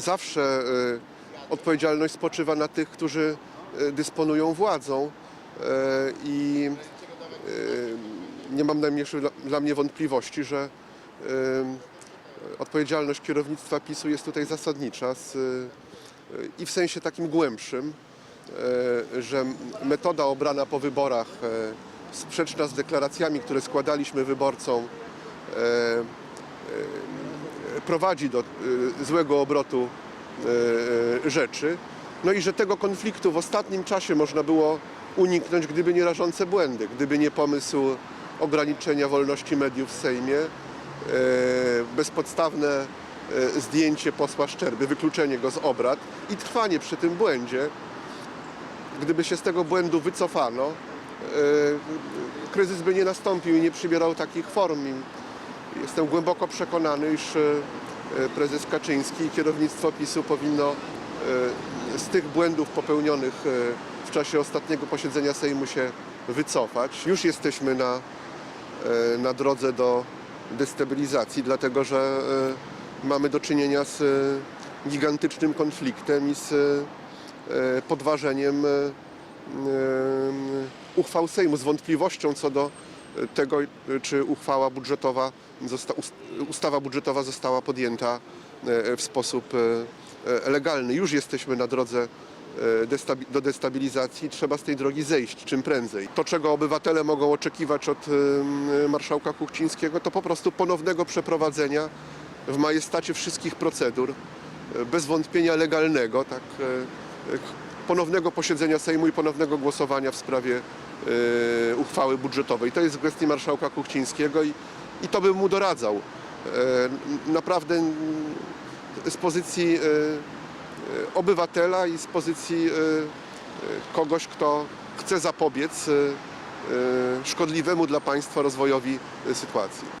zawsze e, odpowiedzialność spoczywa na tych, którzy e, dysponują władzą e, i nie mam najmniejszych dla, mnie wątpliwości, że odpowiedzialność kierownictwa PiSu jest tutaj zasadnicza z, i w sensie takim głębszym, że metoda obrana po wyborach sprzeczna z deklaracjami, które składaliśmy wyborcom, prowadzi do e, złego obrotu e, rzeczy. No i że tego konfliktu w ostatnim czasie można było uniknąć, gdyby nie rażące błędy, gdyby nie pomysł ograniczenia wolności mediów w Sejmie, bezpodstawne zdjęcie posła Szczerby, wykluczenie go z obrad i trwanie przy tym błędzie. Gdyby się z tego błędu wycofano, kryzys by nie nastąpił i nie przybierał takich form. Jestem głęboko przekonany, iż e, prezes Kaczyński i kierownictwo PiSu powinno e, z tych błędów popełnionych e, w czasie ostatniego posiedzenia Sejmu się wycofać. Już jesteśmy na, e, na drodze do destabilizacji, dlatego że e, mamy do czynienia z e, gigantycznym konfliktem i z e, podważeniem e, e, uchwał Sejmu, z wątpliwością co do tego, czy uchwała budżetowa, ustawa budżetowa została podjęta e, w sposób e, legalny. Już jesteśmy na drodze e, do destabilizacji. Trzeba z tej drogi zejść czym prędzej. To, czego obywatele mogą oczekiwać od marszałka Kuchcińskiego, to po prostu ponownego przeprowadzenia w majestacie wszystkich procedur, bez wątpienia legalnego, tak, ponownego posiedzenia Sejmu i ponownego głosowania w sprawie uchwały budżetowej. To jest w gestii marszałka Kuchcińskiego i, i to bym mu doradzał. E, naprawdę z pozycji e, e, obywatela i z pozycji e, e, kogoś, kto chce zapobiec e, e, szkodliwemu dla państwa rozwojowi e, sytuacji.